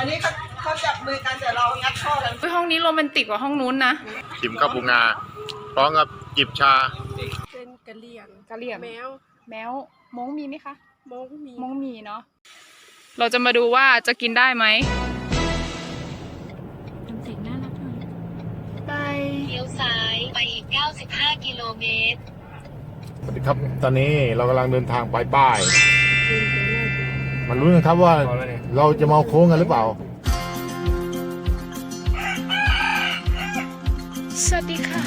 อันนี้เขาเขาจับมือกันแต่เรางัดข้อกันเฮ้ยห้องนี้โรแมนติกกว่าห้องนู้นนะชิมข้าวปูงาพร้อมกับจิบชา เป็นกะเหรี่ยงกะเหรี่ยงแมวแมวมงมีไหมคะมงมีมงมีเนาะเราจะมาดูว่าจะกินได้ไหมทำเสียงน่ารักหน่อยไปเลี้ยวซ้ายไปอีก 95 กิโลเมตร สวัสดีครับ ตอนนี้เรากำลังเดินทางไปป้าย มันรู้นกันครับว่าเราจะมาเอาโค้งกันหรือเปล่า สวัสดีค่ะ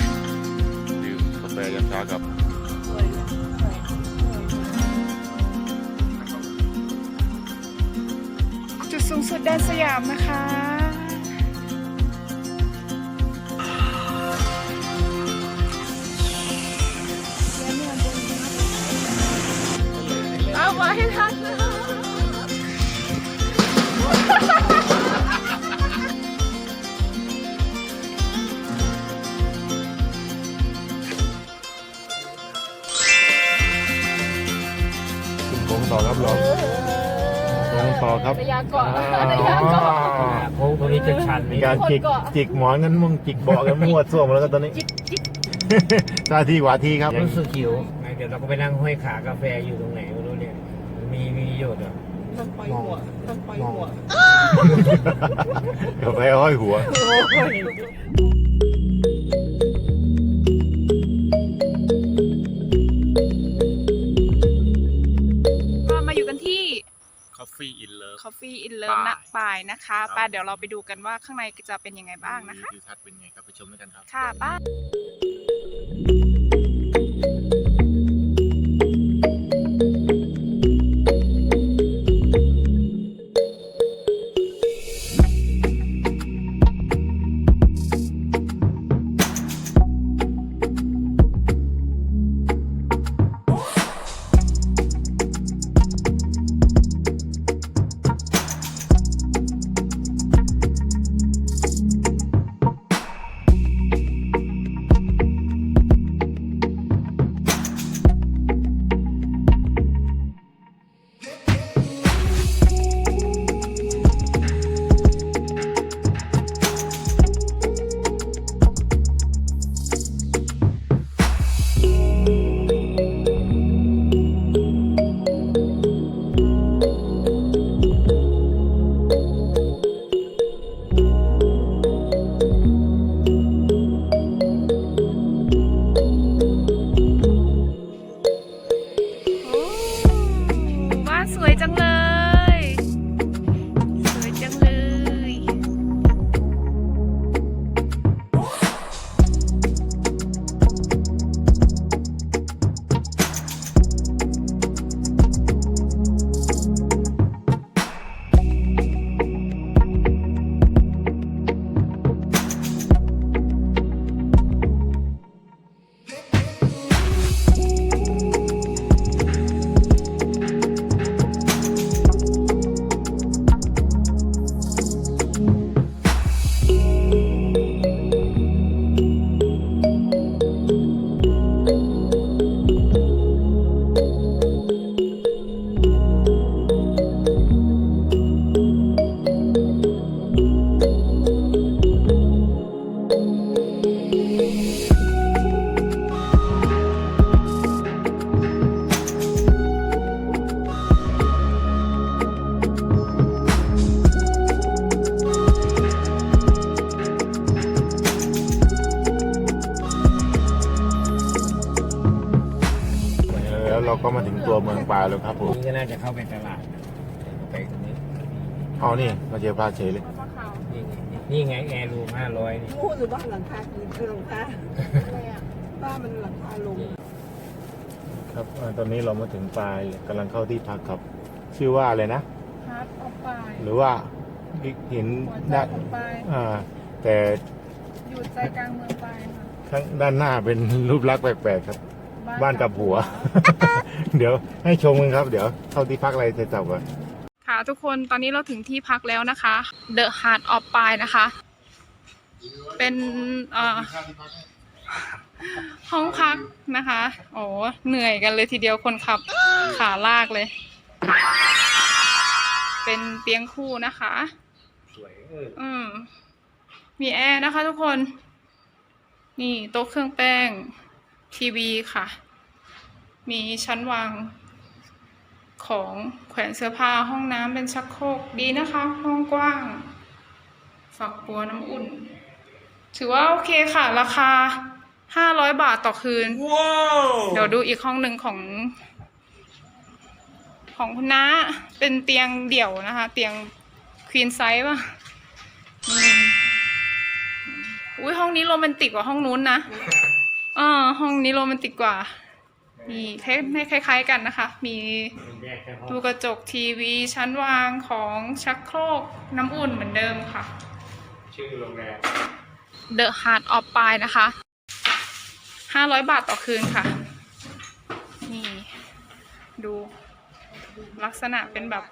ดื่มกาแฟยามเช้ากับจุดสูงสุดแดนสยามนะคะ เอาไว้ให้ทัน ต่อครับเราโค้งต่อครับ ระยะเกาะอ๋ระยะเกาะอโค้งตรงนี้จะชันมีนี่การจิกจิกหมอนกันมึงจิกเบาะกันมั่วส่วมแล้วก็ตอนนี้ซาทีกว่าทีครับรู้สึกหิวไงเดี๋ยวเราก็ไปนั่งห้อยขากาแฟอยู่ตรงไหนไม่รู้เนี่ย มีมีประโยชน์เหรอต้องปล่อยหัวต้องปล่อยหัว กาแฟห้อยหัวก็ Coffee in Love Coffee in Love นะปายนะคะครับป้าเดี๋ยวเราไปดูกันว่าข้างในจะเป็นยังไงบ้างนะคะวิวทัศน์เป็นไงครับไปชมด้วยกันครับ ค่ะป้า แล้วครับผมนี่ก็น่าจะเข้าไปตลาดนะไปตรงนี้เอานี่มาเจอพาเฉยเลย นี่ไงนี่ไงแอร์รูมห้าร้อยนี่งูหรือว่าหลังคาคือหลังคาบ้านมันหลังคาลงครับอ่าตอนนี้เรามาถึงปลายกำลังเข้าที่พักครับ ชื่อว่าอะไรนะฮาร์ดออฟปายหรือว่าหินหัวใจด้านของปายอ่า แต่อยู่ใจกลางเมืองปายค่ะข้างด้านหน้าเป็นรูปลักษณ์แปลกๆครับ บ้านกับหัว เดี๋ยวให้ชมกันครับ เดี๋ยวเข้าที่พักอะไรเสร็จสับก่อนค่ะทุกคนตอนนี้เราถึงที่พักแล้วนะคะ The Heart of Pie นะคะ เป็นเอ่อห้องพักนะคะ โอ้เหนื่อยกันเลยทีเดียวคนขับขาลากเลย เป็นเตียงคู่นะคะสวยเอออืมมีแอร์นะคะทุกคน นี่โต๊ะเครื่องแป้ง ทีวีค่ะ มีชั้นวางของแขวนเสื้อผ้าห้องน้ำเป็นชักโครกดีนะคะ ห้องกว้าง ฝักบัวน้ำอุ่น ถือว่าโอเคค่ะ ราคาห้าร้อยบาทต่อคืนว้าวเดี๋ยวดูอีกห้องหนึ่งของ ของคุณน้าเป็นเตียงเดี่ยวนะคะ เตียงควีนไซส์ป่ะอืมอุ้ยห้องนี้โรแมนติกกว่าห้องนู้นนะ อ่าห้องนี้โรแมนติกกว่ามีคล้ายคล้ายๆกันนะคะ มีแยกแค่ห้องดูกระจกทีวีชั้นวางของชักโครกน้ำอุ่นเหมือนเดิมค่ะ ชื่อโรงแรม The Heart of Pie นะคะห้าร้อยบาทต่อคืนค่ะ นี่ ดูลักษณะเป็นแบบ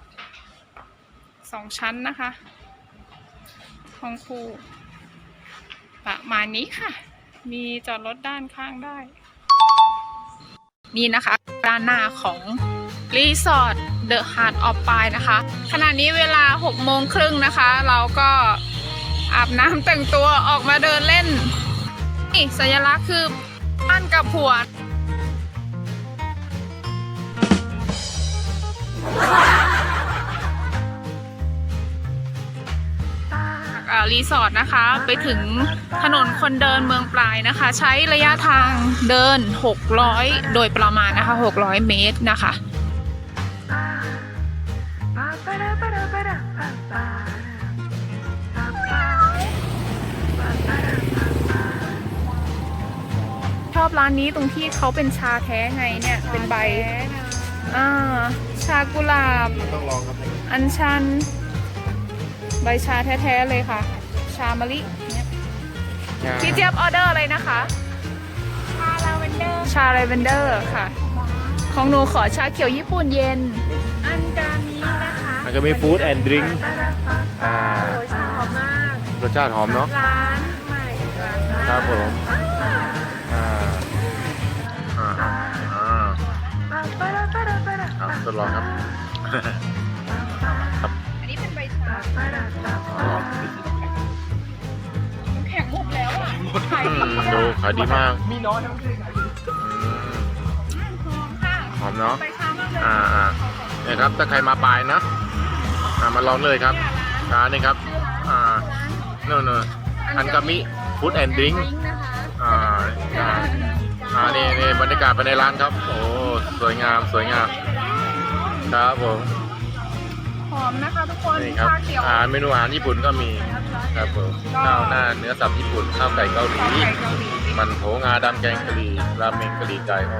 สองชั้นนะคะห้องคู่ประมาณนี้ค่ะ มีจอดรถด้านข้างได้ นี่นะคะ ด้านหน้าของรีสอร์ท The Heart of Pie นะคะขณะนี้เวลา6โมงครึ่งนะคะ เราก็อาบน้ำแต่งตัวออกมาเดินเล่น นี่สัญลักษณ์คือปั้นกับผัว อ่ารีสอร์ทนะคะ ไปถึงถนนคนเดินเมืองปลายนะคะ ใช้ระยะทางเดิน 600 โดยประมาณนะคะ 600 เมตรนะคะชอบร้านนี้ตรงที่เขาเป็นชาแท้ไงเนี่ย เป็นใบ อ่า ชากุหลาบต้องลองครับอัญชัน ใบชาแท้ๆเลยค่ะ ชามะลิเนี่ยพี่เจี๊ยบออเดอร์อะไรนะคะ ชาลาเวนเดอร์ ชาลาเวนเดอร์ค่ะ ของหนูขอชาเขียวญี่ปุ่นเย็น อันจานนี้นะคะมันจะมีฟู้ดแอนด์ดริงก์อ่าโอ้ยชอบมากรสชาติหอมเนาะ ร้านใหม่ร้านครับผม อ่า อ่า อ่าอ่าทดลองครับ แข็งหมดแล้วอะขายอืดีมอะดูขายดีมากมีน้อยนะอืมหอมค่ะหอมเนาะใบชามากเลยอ่าอ่า เนี่ยครับถ้าใครมาปลายนะอ่ามาลองเลยครับร้านนี้ครับ อ่าโน่นนอันกามิฟู้ดแอนด์ดริงก์นะคะอ่าอ่าอ่านี่นี่บรรยากาศภายในร้านครับ โอ้ สวยงามสวยงาม ครับผมหอ มนะคะทุกคนนี่ครับชาเขียวอาหารเมนูอาหารญี่ปุ่นก็มีครับผมข้าวหน้าเนื้อสับญี่ปุ่นข้าวไก่เกาหลีข้าวไก่เกาหลีมันโถงาดำแกงกะหรี่ราเมงกะหรี่ไก่โอ้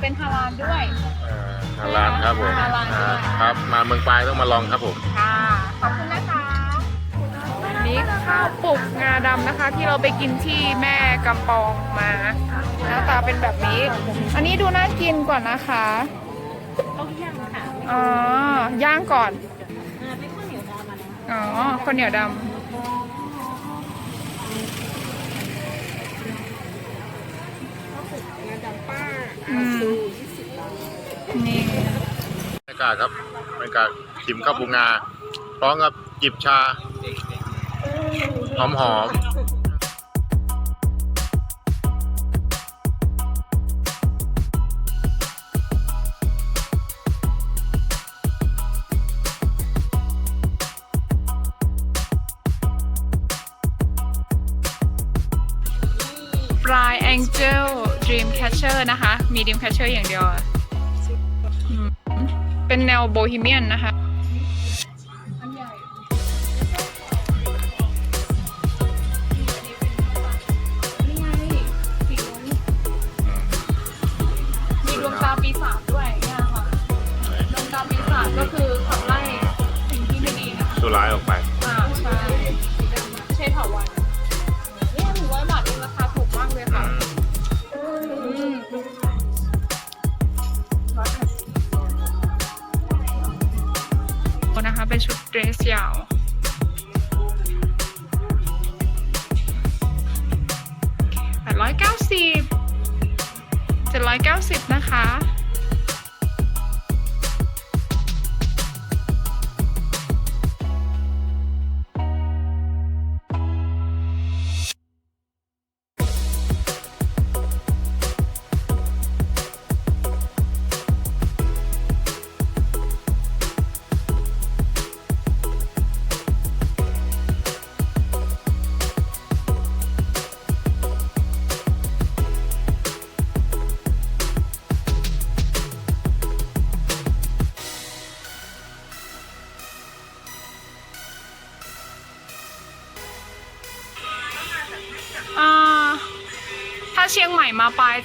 เป็นฮาลาลด้วยอ่าฮาลานครับผมฮาลาล อ่าครับ มาเมืองปลายต้องมาลองครับผม ค่ะขอบคุณนะคะนี่ข้าวปลุกงาดำนะคะ ที่เราไปกินที่แม่กำปองมาหน้าตาเป็นแบบนี้ อันนี้ดูน่ากินก่อนนะคะต้องย่างค่ะ อ๋อย่างก่อนอ๋อข้าวเหนียวดำอืมนี่บรรยากาศครับบรรยากาศชิมข้าวปูงาพร้อมกับจิบชาหอมหอม Dream Catcher นะคะ มีดิมแคชเชอร์อย่างเดียวเป็นแนวโบฮีเมียนนะคะ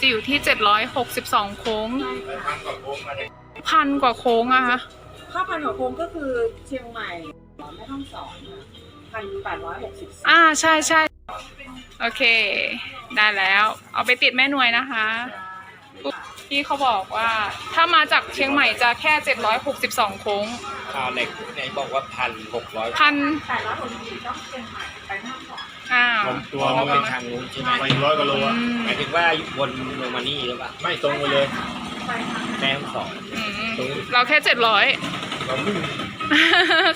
จะอยู่ที่ 762 โค้ง พันกว่าโค้งอะคะข้าวพันหัวโค้งก็คือเชียงใหม่แม่ท่องสอนพันแปดร้อยหกสิบอ่าใช่ใช่โอเค ได้แล้ว เอาไปติดแม่หน่วยนะคะปุ๊บพี่เขาบอกว่าถ้ามาจากเชียงใหม่จะแค่ 762 โค้งข่าวในในบอกว่าพันหกร้อยพันแปดร้อยหกสิบสี่ต้องเชียงใหม่ไปแม่ท่องสอน อ่าตัวมันเป็นทางนู้นใช่ไหมไปร้อยกว่าโลอะอืม หมายถึงว่าวนลงมานี่หรือเปล่าไม่ตรงไปเลยไปทางแม่ฮ่องสอนอืมเราแค่700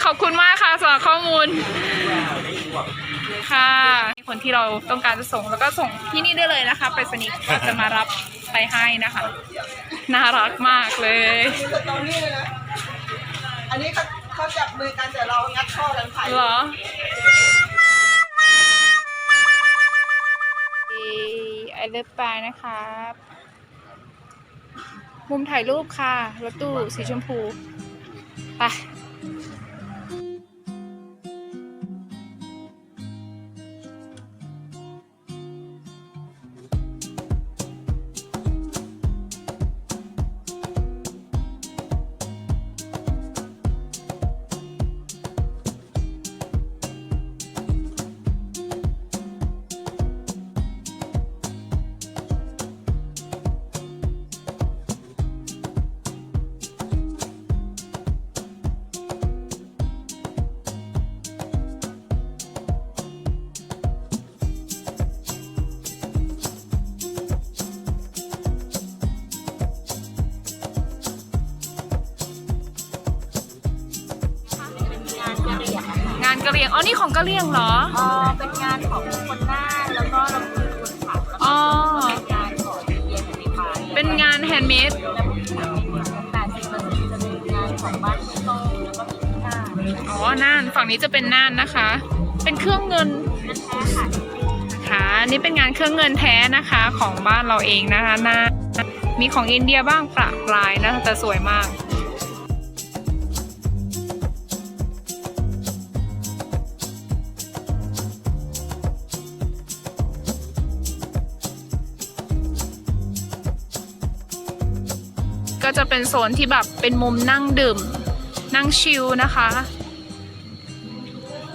ขอบคุณมากค่ะสำหรับข้อมูล ค่ะ คนที่เราต้องการจะส่งแล้วก็ส่งที่นี่ได้เลยนะคะไปรษณีย์ก็จะมารับไปให้นะคะ น่ารักมากเลย มีสตอรี่เลยนะ อันนี้เขาเขาจับมือกันแต่เรางัดข้อกันไผ่เหรอ ไอเลิฟปลายนะครับ มุมถ่ายรูปค่ะ รถตู้สีชมพู ไป อ๋อ นี่ของกะเหรี่ยงเหรออ๋อเป็นงานของคนหน้าแล้วก็เราคือคนขับแล้วอ๋อ เป็นงานของเย็นในปลายเป็นงานแฮนด์เมด แล้วแปดสิบเปอร์เซ็นต์จะเป็นงานของบ้านพี่โต้งแล้วก็พี่หน้าอ๋อ น่าน ฝั่งนี้จะเป็นน่านนะคะ เป็นเครื่องเงินเป็นแท้ค่ะค่ะนี่เป็นงานเครื่องเงินแท้นะคะของบ้านเราเองนะคะน่านมีของอินเดียบ้างประปรายนะแต่สวยมาก เป็นโซนที่แบบเป็นมุมนั่งดื่ม นั่งชิลนะคะ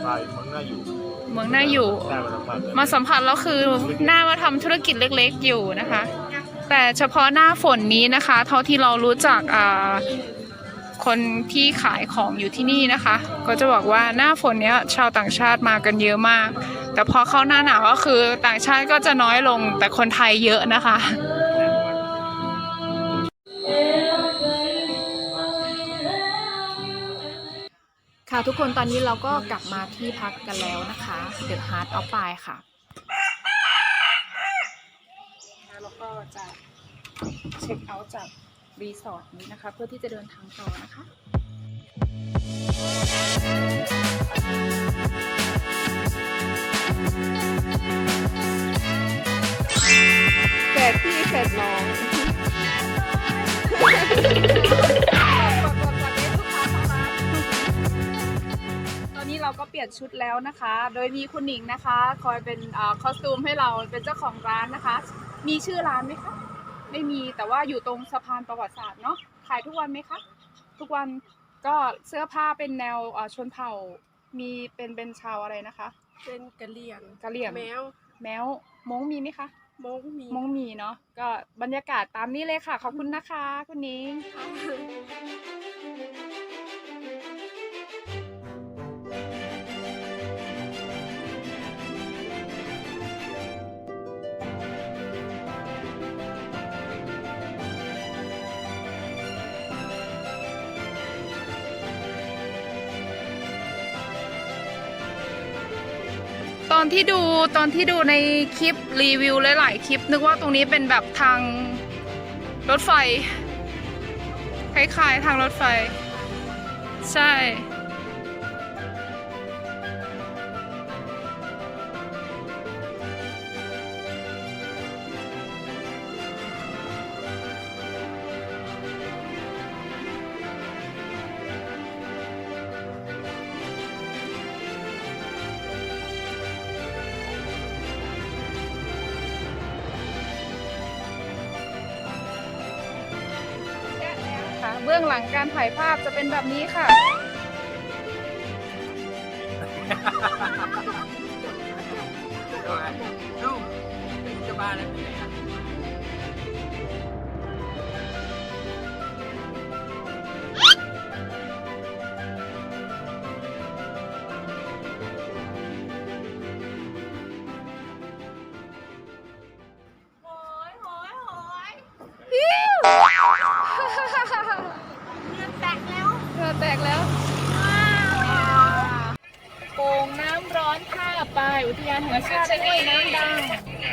ไปมันน่าอยู่เมืองน่าอยู่ ได้มาสัมผัสเลยมาสัมผัสแล้วคือหน้ามาทำธุรกิจเล็กๆอยู่นะคะ แต่เฉพาะหน้าฝนนี้นะคะ เท่าที่เรารู้จักอ่าคนที่ขายของอยู่ที่นี่นะคะ ก็จะบอกว่าหน้าฝนเนี้ยชาวต่างชาติมากันเยอะมาก แต่พอเข้าหน้าหนาวก็คือต่างชาติก็จะน้อยลงแต่คนไทยเยอะนะคะ ค่ะทุกคนตอนนี้เราก็กลับมาที่พักกันแล้วนะคะเดอะฮาร์ดออฟไลค่ะ แล้วก็จะเช็คเอาท์จากรีสอร์ทนี้นะคะ เพื่อที่จะเดินทางต่อนะคะ ชุดแล้วนะคะ โดยมีคุณหนิงนะคะ คอยเป็นคอสตูมให้เราเป็นเจ้าของร้านนะคะ มีชื่อร้านไหมคะ ไม่มีแต่ว่าอยู่ตรงสะพานประวัติศาสตร์เนาะ ขายทุกวันไหมคะ ทุกวันก็เสื้อผ้าเป็นแนวเอ่อชนเผ่า มีเป็นเป็นชาวอะไรนะคะ เป็นกะเหรี่ยงกะเหรี่ยง แมว แมวมงมีไหมคะมงมีมงมีเนาะ ก็บรรยากาศตามนี้เลยค่ะ ขอบคุณนะคะ คุณนิ้ง อนที่ดูตอนที่ดูในคลิปรีวิวหลายๆคลิป นึกว่าตรงนี้เป็นแบบทางรถไฟคล้ายๆทางรถไฟ ใช่ องหลังการถ่ายภาพจะเป็นแบบนี้ค่ะ อุทยานแห่งชาติห้วยน้ำดัง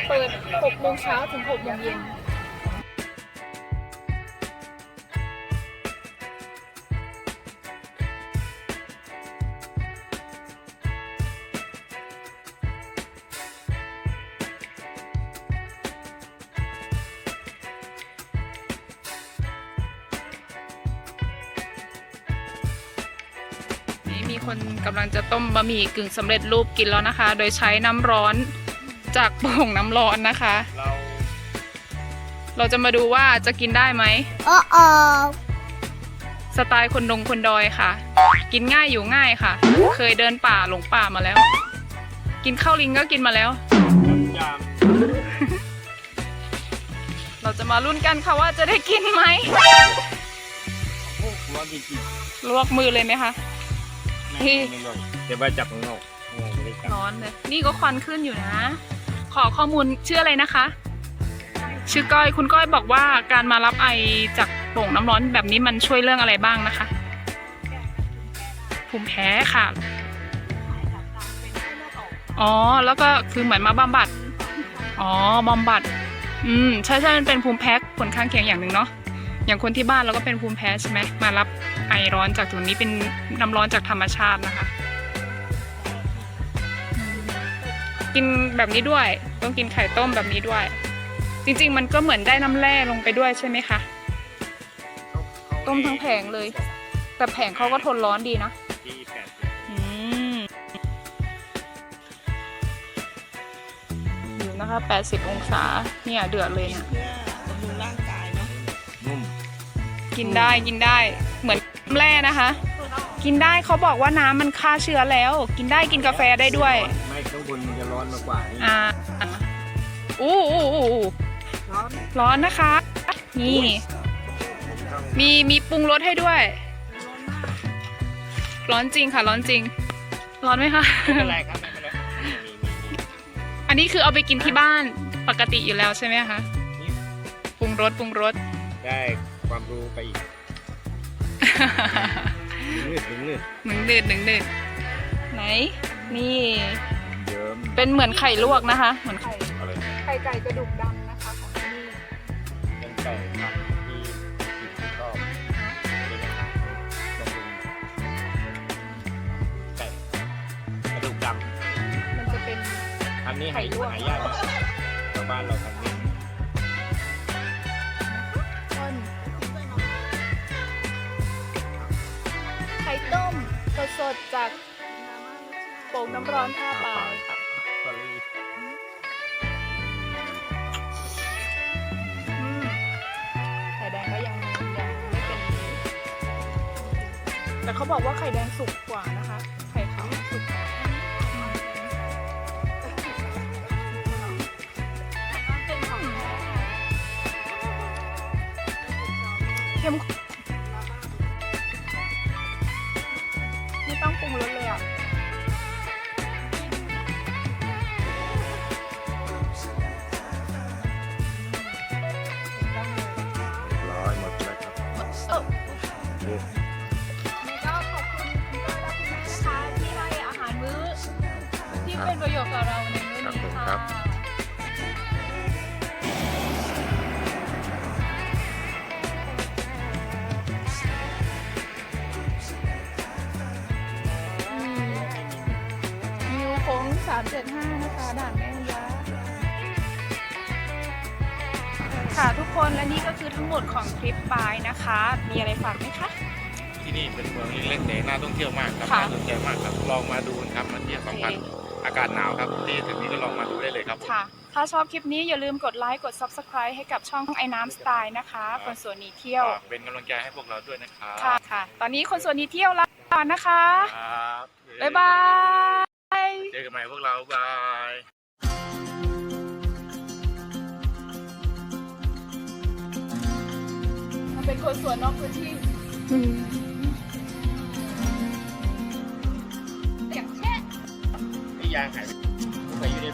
เปิด 6 โมงเช้าถึง 6 โมงเย็น มีคนกำลังจะต้มบะหมี่กึ่งสำเร็จรูปกินแล้วนะคะ โดยใช้น้ำร้อนจากโป่งน้ำร้อนนะคะ เราเราจะมาดูว่าจะกินได้ไหมโอ้โอสไตล์คนดงคนดอยค่ะ กินง่ายอยู่ง่ายค่ะ เคยเดินป่าหลงป่ามาแล้ว กินข้าวลิงก็กินมาแล้ว ยามเราจะมาลุ้นกันค่ะว่าจะได้กินไหมร้อนจริงลวกมือเลยไหมคะ ๆไม่ไม่ร้อนเดี๋ยวไปจับข้างนอกไม่ได้จับร้อนเลยนี่ก็ควันขึ้นอยู่นะ ขอข้อมูลชื่ออะไรนะคะ ชื่อก้อยคุณก้อยบอกว่าการมารับไอจากโป่งน้ำร้อนแบบนี้มันช่วยเรื่องอะไรบ้างนะคะ ภูมิแพ้ค่ะ อ๋อ แล้วก็คือเหมือนมาบำบัด อ๋อบำบัด อืม ใช่ใช่มันเป็นภูมิแพ้ผลข้างเคียงอย่างหนึ่งเนาะ อย่างคนที่บ้านเราก็เป็นภูมิแพ้ใช่ไหมมารับ ไอร้อนจากตรงนี้เป็นน้ำร้อนจากธรรมชาตินะคะ กินแบบนี้ด้วย ต้องกินไข่ต้มแบบนี้ด้วย จริง ๆ มันก็เหมือนได้น้ำแร่ลงไปด้วยใช่ไหมคะต้มทั้งแผงเลย แต่แผงเขาก็ทนร้อนดีนะที่แปดอืมอยู่นะคะ 80 องศา เนี่ยเดือดเลยเนี่ยนุ่มกินได้กินได้เหมือนน้ำ แร่นะคะ กินได้เขาบอกว่าน้ำมันฆ่าเชื้อแล้ว กินได้กินกาแฟได้ด้วย ไม่ข้างบนมันจะร้อนมากกว่านี่อ่าอู้อู้อู้อู้ร้อนนะคะ นี่ มีมีปรุงรสให้ด้วย ร้อนจริงค่ะ ร้อนจริง ร้อนไหมคะ ไม่เป็นไรครับไม่เป็นไรมีมีมีอันนี้คือเอาไปกินที่บ้านปกติอยู่แล้วใช่ไหมคะ ปรุงรสปรุงรส ได้ความรู้ไปอีก มืดมืดหนึ่งเดืดหนึ่งเดืดไหน นี่ เยิ้มเป็นเหมือนไข่ลวกนะคะ เหมือนไข่อะไรไข่ไก่กระดูกดำนะคะของที่นี่เป็นไก่ผักที่ที่ชอบเป็นอาหารบำรุงไก่กระดูกดมันจะเป็นำอันนี้หายหายากมากชาวบ้านเราทำ สดๆจากโป่งน้ำร้อนท่าปลายสลีอืมไข่แดงก็ยังยังไม่เป็น แต่เขาบอกว่าไข่แดงสุกกว่านะ ที่เป็นประโยชน์กับเราในมื้อนี้ค่ะนิวโค้ง375 นะคะ ด่านแม่ยะค่ะทุกคนและนี่ก็คือทั้งหมดของคลิปบายนะคะ มีอะไรฝากไหมคะ ที่นี่เป็นเมืองเล็กๆแต่น่าท่องเที่ยวมากครับค่ะ น่าสนใจมากครับ ลองมาดูครับมาเที่ยวสัมผัสอากาศหนาวครับที่ถึงนี้ก็ลองมาดูได้เลยครับค่ะ ถ้าชอบคลิปนี้อย่าลืมกดไลค์กด Subscribe ให้กับช่องไอ้น้ำสไตล์นะคะคนสวนหนีเที่ยวฝากเป็นกำลังใจให้พวกเราด้วยนะครับค่ะค่ะ ตอนนี้คนสวนหนีเที่ยวลาก่อนนะคะครับบ๊ายบายเจอกันใหม่พวกเราบายมันเป็นคนสวนนอกพื้นที่ ยางหายไปอยู่ใน